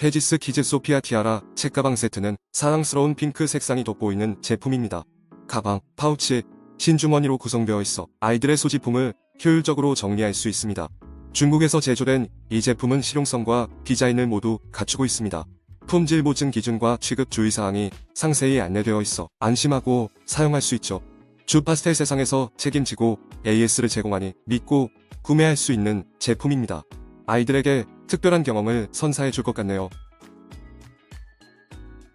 페지스 키즈 소피아 티아라 책가방 세트는 사랑스러운 핑크 색상이 돋보이는 제품입니다. 가방, 파우치, 신주머니로 구성되어 있어 아이들의 소지품을 효율적으로 정리할 수 있습니다. 중국에서 제조된 이 제품은 실용성과 디자인을 모두 갖추고 있습니다. 품질 보증 기준과 취급 주의사항이 상세히 안내되어 있어 안심하고 사용할 수 있죠. 주파스텔 세상에서 책임지고 AS를 제공하니 믿고 구매할 수 있는 제품입니다. 아이들에게 특별한 경험을 선사해 줄 것 같네요.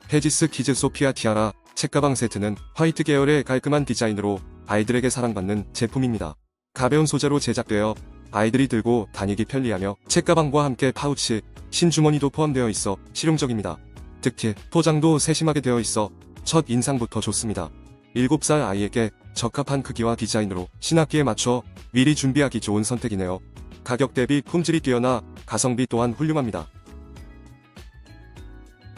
페지스 키즈 소피아 티아라 책가방 세트는 화이트 계열의 깔끔한 디자인으로 아이들에게 사랑받는 제품입니다. 가벼운 소재로 제작되어 아이들이 들고 다니기 편리하며 책가방과 함께 파우치, 신주머니도 포함되어 있어 실용적입니다. 특히 포장도 세심하게 되어 있어 첫 인상부터 좋습니다. 7살 아이에게 적합한 크기와 디자인으로 신학기에 맞춰 미리 준비하기 좋은 선택이네요. 가격 대비 품질이 뛰어나 가성비 또한 훌륭합니다.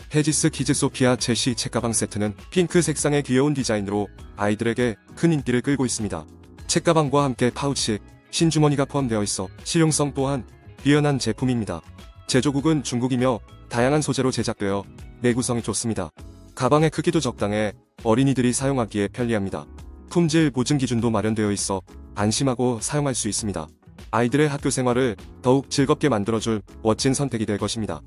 페지스 키즈 소피아 제시 책가방 세트는 핑크 색상의 귀여운 디자인으로 아이들에게 큰 인기를 끌고 있습니다. 책가방과 함께 파우치, 신주머니가 포함되어 있어 실용성 또한 뛰어난 제품입니다. 제조국은 중국이며 다양한 소재로 제작되어 내구성이 좋습니다. 가방의 크기도 적당해 어린이들이 사용하기에 편리합니다. 품질 보증 기준도 마련되어 있어 안심하고 사용할 수 있습니다. 아이들의 학교 생활을 더욱 즐겁게 만들어줄 멋진 선택이 될 것입니다.